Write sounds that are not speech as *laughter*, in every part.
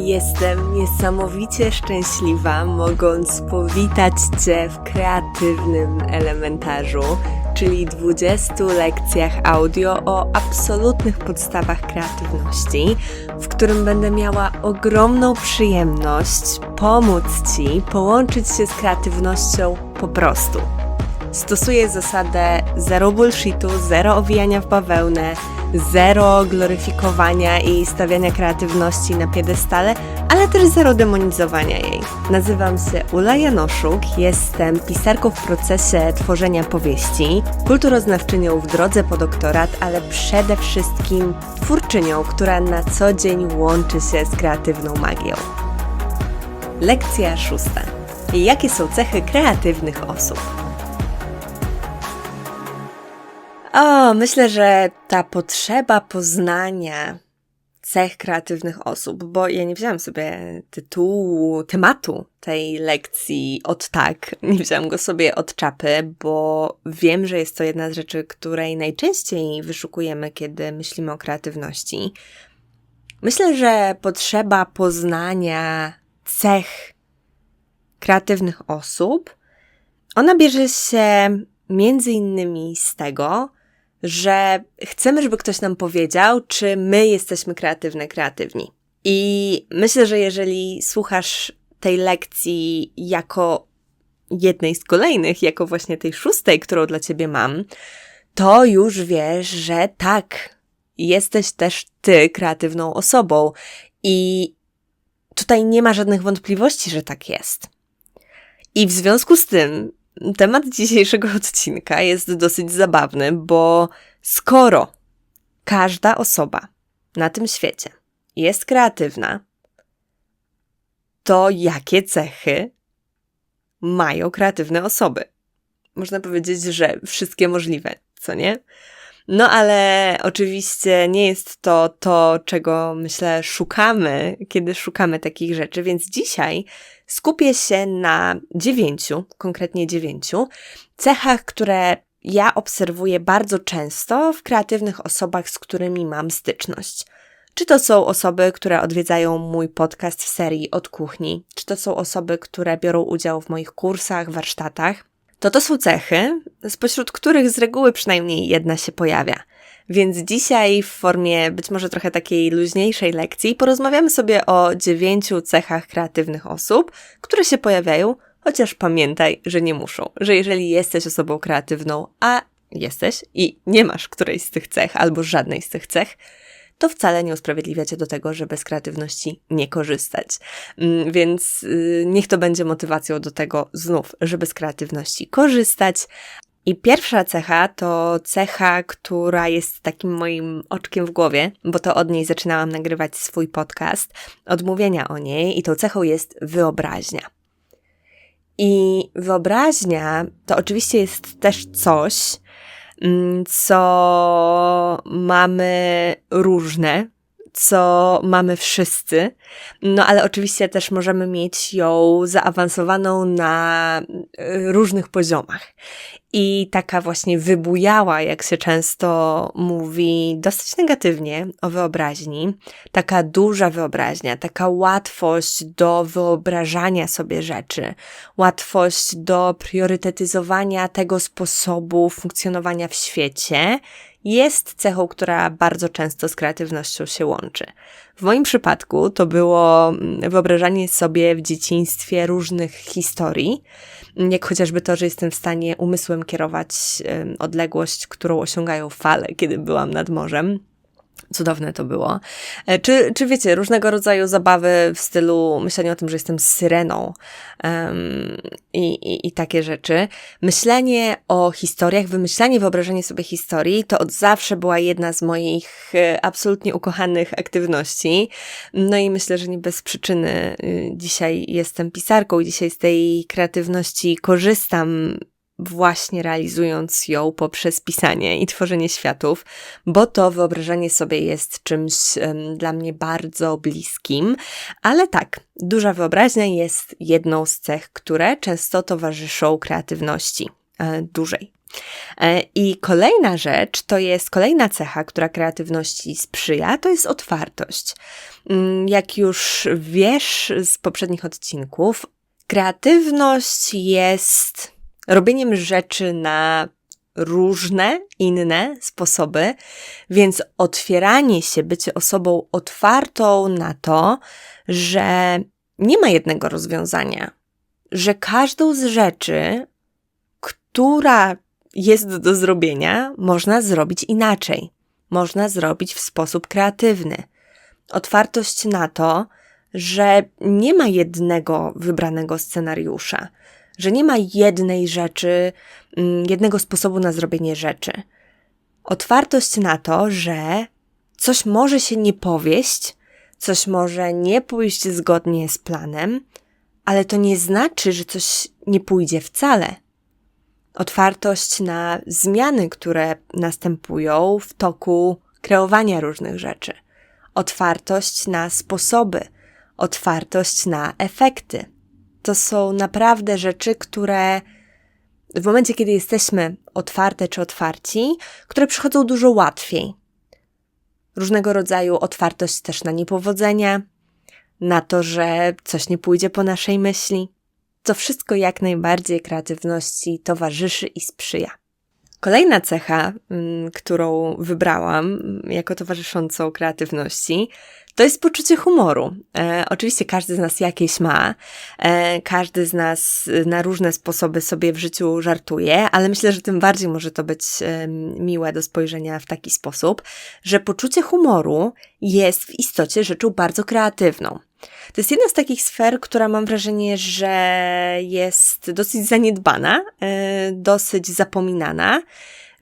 Jestem niesamowicie szczęśliwa, mogąc powitać Cię w kreatywnym elementarzu, czyli 20 lekcjach audio o absolutnych podstawach kreatywności, w którym będę miała ogromną przyjemność pomóc Ci połączyć się z kreatywnością po prostu. Stosuję zasadę zero bullshitu, zero owijania w bawełnę, zero gloryfikowania i stawiania kreatywności na piedestale, ale też zero demonizowania jej. Nazywam się Ula Janoszuk, jestem pisarką w procesie tworzenia powieści, kulturoznawczynią w drodze po doktorat, ale przede wszystkim twórczynią, która na co dzień łączy się z kreatywną magią. Lekcja szósta. Jakie są cechy kreatywnych osób? O, myślę, że ta potrzeba poznania cech kreatywnych osób, bo ja nie wziąłam sobie tytułu, tematu tej lekcji od tak, nie wziąłam go sobie od czapy, bo wiem, że jest to jedna z rzeczy, której najczęściej wyszukujemy, kiedy myślimy o kreatywności. Myślę, że potrzeba poznania cech kreatywnych osób, ona bierze się między innymi z tego, że chcemy, żeby ktoś nam powiedział, czy my jesteśmy kreatywne, kreatywni. I myślę, że jeżeli słuchasz tej lekcji jako jednej z kolejnych, jako właśnie tej szóstej, którą dla ciebie mam, to już wiesz, że tak, jesteś też ty kreatywną osobą. I tutaj nie ma żadnych wątpliwości, że tak jest. I w związku z tym temat dzisiejszego odcinka jest dosyć zabawny, bo skoro każda osoba na tym świecie jest kreatywna, to jakie cechy mają kreatywne osoby? Można powiedzieć, że wszystkie możliwe, co nie? No ale oczywiście nie jest to to, czego myślę szukamy, kiedy szukamy takich rzeczy, więc dzisiaj skupię się na dziewięciu, konkretnie dziewięciu cechach, które ja obserwuję bardzo często w kreatywnych osobach, z którymi mam styczność. Czy to są osoby, które odwiedzają mój podcast w serii od kuchni, czy to są osoby, które biorą udział w moich kursach, warsztatach, to to są cechy, spośród których z reguły przynajmniej jedna się pojawia. Więc dzisiaj w formie być może trochę takiej luźniejszej lekcji porozmawiamy sobie o dziewięciu cechach kreatywnych osób, które się pojawiają, chociaż pamiętaj, że nie muszą, że jeżeli jesteś osobą kreatywną, a jesteś i nie masz którejś z tych cech albo żadnej z tych cech, to wcale nie usprawiedliwia cię do tego, żeby z kreatywności nie korzystać. Mm, więc y, niech to będzie motywacją do tego znów, żeby z kreatywności korzystać. I pierwsza cecha to cecha, która jest takim moim oczkiem w głowie, bo to od niej zaczynałam nagrywać swój podcast, odmówienia o niej, i tą cechą jest wyobraźnia. I wyobraźnia to oczywiście jest też coś, co mamy różne, co mamy wszyscy, no ale oczywiście też możemy mieć ją zaawansowaną na y, różnych poziomach i taka właśnie wybujała, jak się często mówi, dosyć negatywnie o wyobraźni, taka duża wyobraźnia, taka łatwość do wyobrażania sobie rzeczy, łatwość do priorytetyzowania tego sposobu funkcjonowania w świecie, jest cechą, która bardzo często z kreatywnością się łączy. W moim przypadku to było mm, wyobrażanie sobie w dzieciństwie różnych historii, jak chociażby to, że jestem w stanie umysłem kierować odległość, którą osiągają fale, kiedy byłam nad morzem. Cudowne to było. E, czy, czy wiecie, różnego rodzaju zabawy w stylu myślenia o tym, że jestem syreną um, i, i, i takie rzeczy. Myślenie o historiach, wymyślanie, wyobrażenie sobie historii to od zawsze była jedna z moich e, absolutnie ukochanych aktywności. No i myślę, że nie bez przyczyny y, dzisiaj jestem pisarką i dzisiaj z tej kreatywności korzystam właśnie realizując ją poprzez pisanie i tworzenie światów, bo to wyobrażenie sobie jest czymś dla mnie bardzo bliskim. Ale tak, duża wyobraźnia jest jedną z cech, które często towarzyszą kreatywności. E, dużej E, I kolejna rzecz to jest kolejna cecha, która kreatywności sprzyja, to jest otwartość. Mm, jak już wiesz z poprzednich odcinków, kreatywność jest robieniem rzeczy na różne, inne sposoby, więc otwieranie się, bycie osobą otwartą na to, że nie ma jednego rozwiązania, że każdą z rzeczy, która jest do zrobienia, można zrobić inaczej. Można zrobić w sposób kreatywny. Otwartość na to, że nie ma jednego wybranego scenariusza, że nie ma jednej rzeczy, mm, jednego sposobu na zrobienie rzeczy. Otwartość na to, że coś może się nie powieść, coś może nie pójść zgodnie z planem, ale to nie znaczy, że coś nie pójdzie wcale. Otwartość na zmiany, które następują w toku kreowania różnych rzeczy. Otwartość na sposoby, otwartość na efekty. To są naprawdę rzeczy, które w momencie, kiedy jesteśmy otwarte czy otwarci, które przychodzą dużo łatwiej. Różnego rodzaju otwartość też na niepowodzenia, na to, że coś nie pójdzie po naszej myśli. To wszystko jak najbardziej kreatywności towarzyszy i sprzyja. Kolejna cecha, mm, którą wybrałam jako towarzyszącą kreatywności, to jest poczucie humoru. E, oczywiście każdy z nas jakieś ma, e, każdy z nas na różne sposoby sobie w życiu żartuje, ale myślę, że tym bardziej może to być e, miłe do spojrzenia w taki sposób, że poczucie humoru jest w istocie rzeczą bardzo kreatywną. To jest jedna z takich sfer, która mam wrażenie, że jest dosyć zaniedbana, e, dosyć zapominana,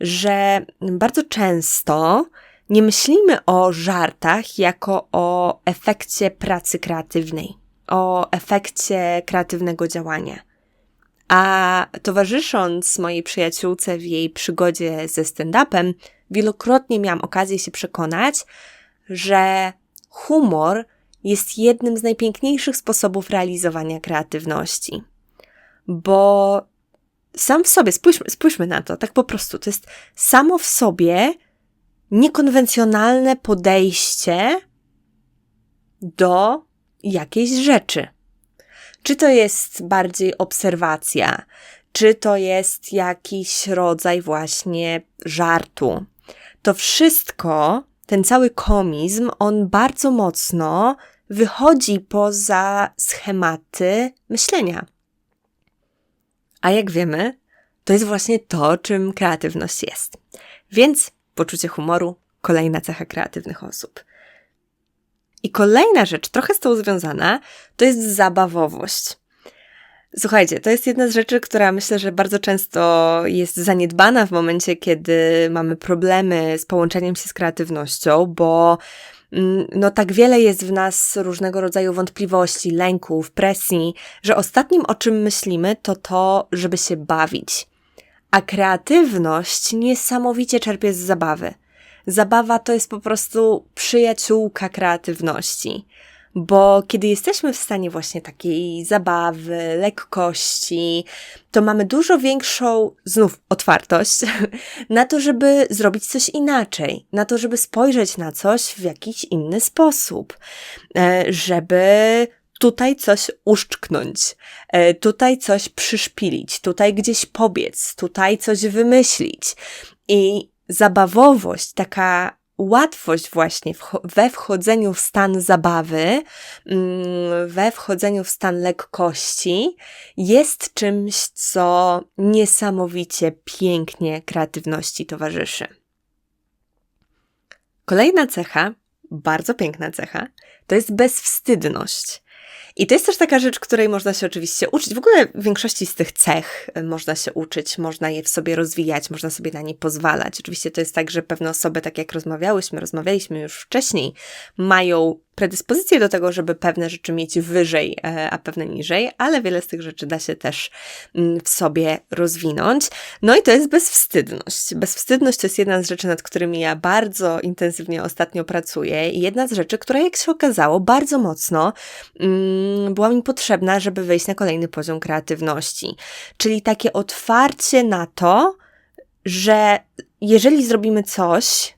że bardzo często nie myślimy o żartach jako o efekcie pracy kreatywnej, o efekcie kreatywnego działania. A towarzysząc mojej przyjaciółce w jej przygodzie ze stand-upem, wielokrotnie miałam okazję się przekonać, że humor jest jednym z najpiękniejszych sposobów realizowania kreatywności. Bo sam w sobie, spójrzmy, spójrzmy na to, tak po prostu, to jest samo w sobie niekonwencjonalne podejście do jakiejś rzeczy. Czy to jest bardziej obserwacja, czy to jest jakiś rodzaj właśnie żartu. To wszystko, ten cały komizm, on bardzo mocno wychodzi poza schematy myślenia. A jak wiemy, to jest właśnie to, czym kreatywność jest. Więc poczucie humoru, kolejna cecha kreatywnych osób. I kolejna rzecz, trochę z tą związana, to jest zabawowość. Słuchajcie, to jest jedna z rzeczy, która myślę, że bardzo często jest zaniedbana w momencie, kiedy mamy problemy z połączeniem się z kreatywnością, bo mm, no tak wiele jest w nas różnego rodzaju wątpliwości, lęków, presji, że ostatnim o czym myślimy to to, żeby się bawić. A kreatywność niesamowicie czerpie z zabawy. Zabawa to jest po prostu przyjaciółka kreatywności. Bo kiedy jesteśmy w stanie właśnie takiej zabawy, lekkości, to mamy dużo większą, znów, otwartość *laughs* na to, żeby zrobić coś inaczej, na to, żeby spojrzeć na coś w jakiś inny sposób, e, żeby tutaj coś uszczknąć, e, tutaj coś przyszpilić, tutaj gdzieś pobiec, tutaj coś wymyślić. I zabawowość, taka łatwość właśnie we wchodzeniu w stan zabawy, mm, we wchodzeniu w stan lekkości jest czymś, co niesamowicie pięknie kreatywności towarzyszy. Kolejna cecha, bardzo piękna cecha, to jest bezwstydność. I to jest też taka rzecz, której można się oczywiście uczyć. W ogóle w większości z tych cech y, można się uczyć, można je w sobie rozwijać, można sobie na nie pozwalać. Oczywiście to jest tak, że pewne osoby, tak jak rozmawiałyśmy, rozmawialiśmy już wcześniej, mają predyspozycję do tego, żeby pewne rzeczy mieć wyżej, e, a pewne niżej, ale wiele z tych rzeczy da się też mm, w sobie rozwinąć. No i to jest bezwstydność. Bezwstydność to jest jedna z rzeczy, nad którymi ja bardzo intensywnie ostatnio pracuję i jedna z rzeczy, która jak się okazało bardzo mocno mm, była mi potrzebna, żeby wejść na kolejny poziom kreatywności. Czyli takie otwarcie na to, że jeżeli zrobimy coś,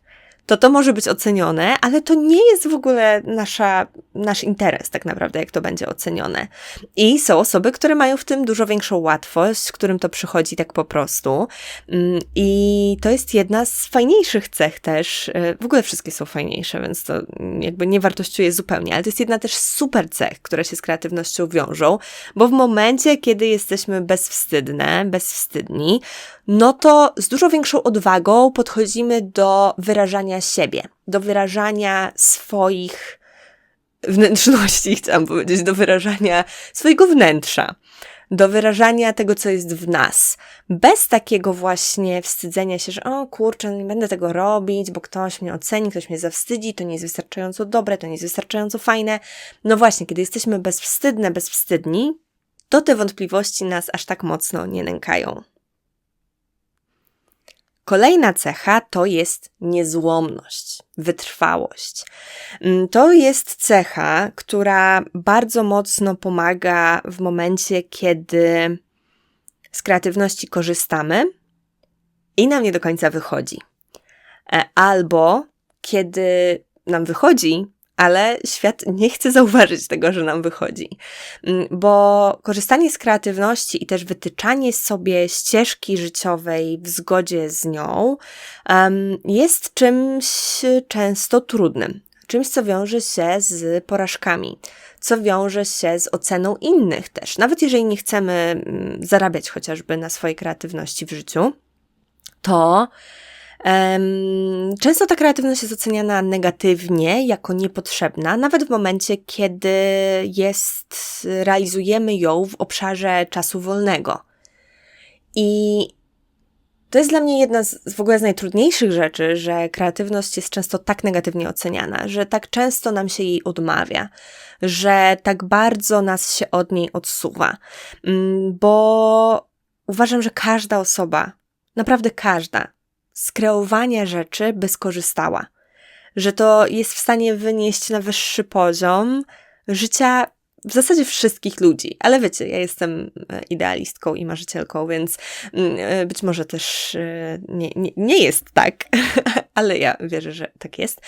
to to może być ocenione, ale to nie jest w ogóle nasza, nasz interes tak naprawdę, jak to będzie ocenione. I są osoby, które mają w tym dużo większą łatwość, którym to przychodzi tak po prostu. Mm, I to jest jedna z fajniejszych cech też. E, w ogóle wszystkie są fajniejsze, więc to jakby nie wartościuje zupełnie, ale to jest jedna też super cech, które się z kreatywnością wiążą, bo w momencie, kiedy jesteśmy bezwstydne, bezwstydni, no to z dużo większą odwagą podchodzimy do wyrażania siebie, do wyrażania swoich wnętrzności, *laughs* chciałam powiedzieć, do wyrażania swojego wnętrza, do wyrażania tego, co jest w nas. Bez takiego właśnie wstydzenia się, że o kurczę, nie będę tego robić, bo ktoś mnie oceni, ktoś mnie zawstydzi, to nie jest wystarczająco dobre, to nie jest wystarczająco fajne. No właśnie, kiedy jesteśmy bezwstydne, bezwstydni, to te wątpliwości nas aż tak mocno nie nękają. Kolejna cecha to jest niezłomność, wytrwałość. Mm, to jest cecha, która bardzo mocno pomaga w momencie, kiedy z kreatywności korzystamy i nam nie do końca wychodzi. E, albo kiedy nam wychodzi, ale świat nie chce zauważyć tego, że nam wychodzi. Mm, bo korzystanie z kreatywności i też wytyczanie sobie ścieżki życiowej w zgodzie z nią jest czymś często trudnym. Czymś, co wiąże się z porażkami, co wiąże się z oceną innych też. Nawet jeżeli nie chcemy mm, zarabiać chociażby na swojej kreatywności w życiu, to Często ta kreatywność jest oceniana negatywnie, jako niepotrzebna, nawet w momencie, kiedy jest, realizujemy ją w obszarze czasu wolnego. I to jest dla mnie jedna z w ogóle z najtrudniejszych rzeczy, że kreatywność jest często tak negatywnie oceniana, że tak często nam się jej odmawia, że tak bardzo nas się od niej odsuwa. Mm, bo uważam, że każda osoba, naprawdę każda, z kreowania rzeczy by skorzystała. Że to jest w stanie wynieść na wyższy poziom życia w zasadzie wszystkich ludzi. Ale wiecie, ja jestem e, idealistką i marzycielką, więc mm, e, być może też e, nie, nie, nie jest tak, *laughs* ale ja wierzę, że tak jest.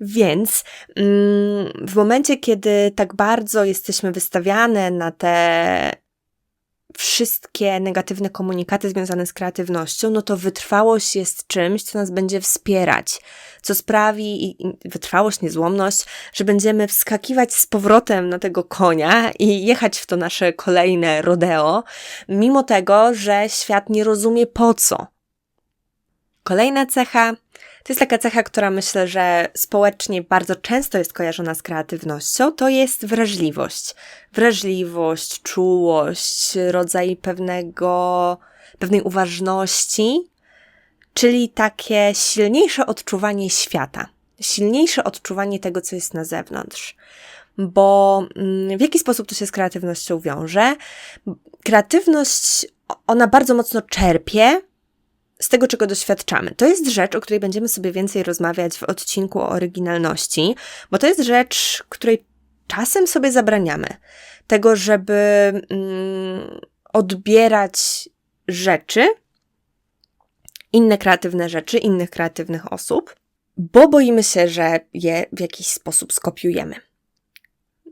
Więc mm, w momencie, kiedy tak bardzo jesteśmy wystawiane na te wszystkie negatywne komunikaty związane z kreatywnością, no to wytrwałość jest czymś, co nas będzie wspierać, co sprawi, i wytrwałość, niezłomność, że będziemy wskakiwać z powrotem na tego konia i jechać w to nasze kolejne rodeo, mimo tego, że świat nie rozumie po co. Kolejna cecha to jest taka cecha, która myślę, że społecznie bardzo często jest kojarzona z kreatywnością, to jest wrażliwość. Wrażliwość, czułość, rodzaj pewnego, pewnej uważności, czyli takie silniejsze odczuwanie świata, silniejsze odczuwanie tego, co jest na zewnątrz. Bo mm, w jaki sposób to się z kreatywnością wiąże? Kreatywność, ona bardzo mocno czerpie z tego, czego doświadczamy. To jest rzecz, o której będziemy sobie więcej rozmawiać w odcinku o oryginalności, bo to jest rzecz, której czasem sobie zabraniamy. Tego, żeby mm, odbierać rzeczy, inne kreatywne rzeczy, innych kreatywnych osób, bo boimy się, że je w jakiś sposób skopiujemy.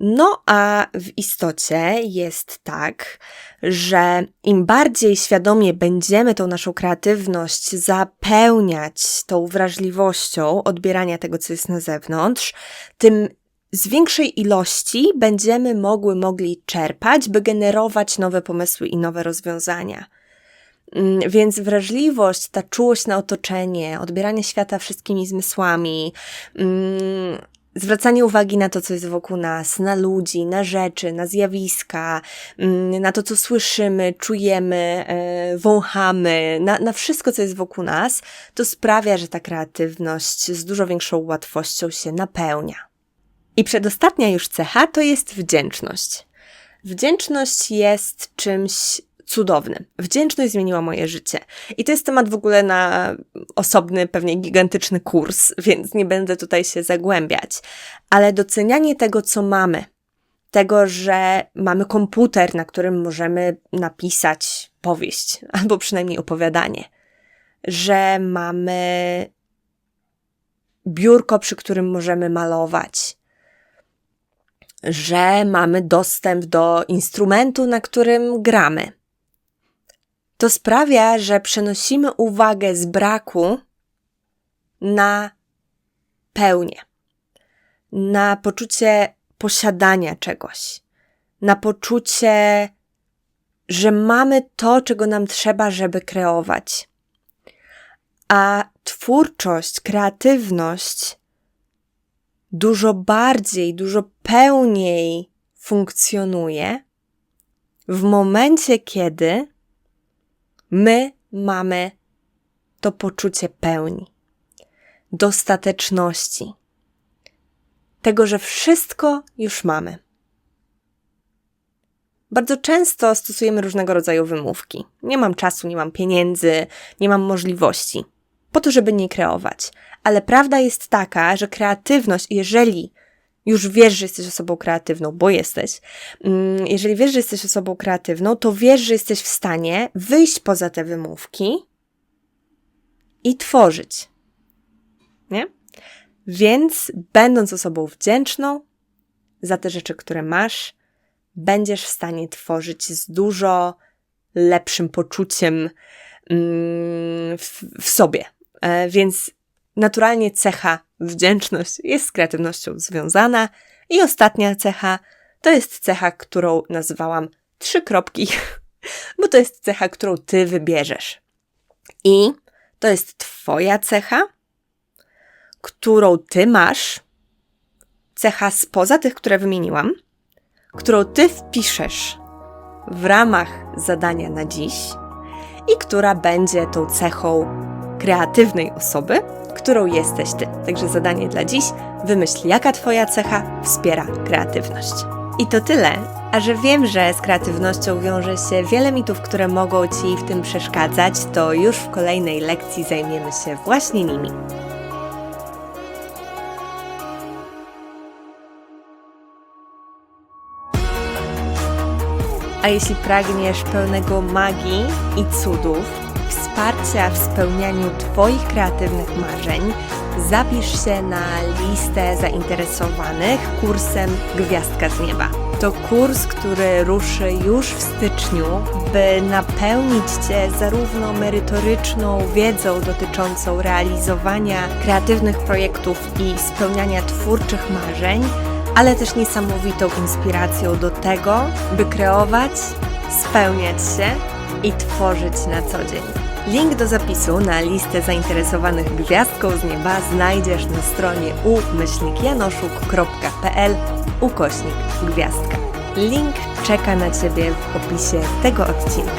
No a w istocie jest tak, że im bardziej świadomie będziemy tą naszą kreatywność zapełniać tą wrażliwością odbierania tego, co jest na zewnątrz, tym z większej ilości będziemy mogły mogli czerpać, by generować nowe pomysły i nowe rozwiązania. Mm, więc wrażliwość, ta czułość na otoczenie, odbieranie świata wszystkimi zmysłami, mm, zwracanie uwagi na to, co jest wokół nas, na ludzi, na rzeczy, na zjawiska, mm, na to, co słyszymy, czujemy, e, wąchamy, na, na wszystko, co jest wokół nas, to sprawia, że ta kreatywność z dużo większą łatwością się napełnia. I przedostatnia już cecha to jest wdzięczność. Wdzięczność jest czymś cudowny. Wdzięczność zmieniła moje życie. I to jest temat w ogóle na osobny, pewnie gigantyczny kurs, więc nie będę tutaj się zagłębiać. Ale docenianie tego, co mamy, tego, że mamy komputer, na którym możemy napisać powieść *laughs* albo przynajmniej opowiadanie, że mamy biurko, przy którym możemy malować, że mamy dostęp do instrumentu, na którym gramy. To sprawia, że przenosimy uwagę z braku na pełnię, na poczucie posiadania czegoś, na poczucie, że mamy to, czego nam trzeba, żeby kreować. A twórczość, kreatywność dużo bardziej, dużo pełniej funkcjonuje w momencie, kiedy my mamy to poczucie pełni, dostateczności, tego, że wszystko już mamy. Bardzo często stosujemy różnego rodzaju wymówki. Nie mam czasu, nie mam pieniędzy, nie mam możliwości po to, żeby nie kreować. Ale prawda jest taka, że kreatywność, jeżeli już wiesz, że jesteś osobą kreatywną, bo jesteś, mm, jeżeli wiesz, że jesteś osobą kreatywną, to wiesz, że jesteś w stanie wyjść poza te wymówki i tworzyć. Nie? Więc, będąc osobą wdzięczną za te rzeczy, które masz, będziesz w stanie tworzyć z dużo lepszym poczuciem mm, w, w sobie. E, więc naturalnie cecha wdzięczność jest z kreatywnością związana. I ostatnia cecha to jest cecha, którą nazwałam trzy kropki, *laughs* bo to jest cecha, którą ty wybierzesz. I to jest Twoja cecha, którą ty masz, cecha spoza tych, które wymieniłam, którą ty wpiszesz w ramach zadania na dziś i która będzie tą cechą kreatywnej osoby, którą jesteś ty. Także zadanie dla dziś: wymyśl, jaka Twoja cecha wspiera kreatywność. I to tyle, a że wiem, że z kreatywnością wiąże się wiele mitów, które mogą Ci w tym przeszkadzać, to już w kolejnej lekcji zajmiemy się właśnie nimi. A jeśli pragniesz pełnego magii i cudów, wsparcia w spełnianiu Twoich kreatywnych marzeń, zapisz się na listę zainteresowanych kursem Gwiazdka z Nieba. To kurs, który ruszy już w styczniu, by napełnić Cię zarówno merytoryczną wiedzą dotyczącą realizowania kreatywnych projektów i spełniania twórczych marzeń, ale też niesamowitą inspiracją do tego, by kreować, spełniać się i tworzyć na co dzień. Link do zapisu na listę zainteresowanych gwiazdką z nieba znajdziesz na stronie umyślnikjanoszuk.pl ukośnik gwiazdka. Link czeka na Ciebie w opisie tego odcinka.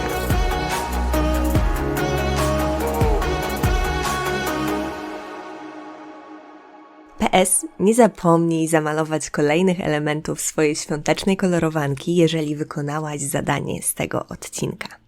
PS, nie zapomnij zamalować kolejnych elementów swojej świątecznej kolorowanki, jeżeli wykonałaś zadanie z tego odcinka.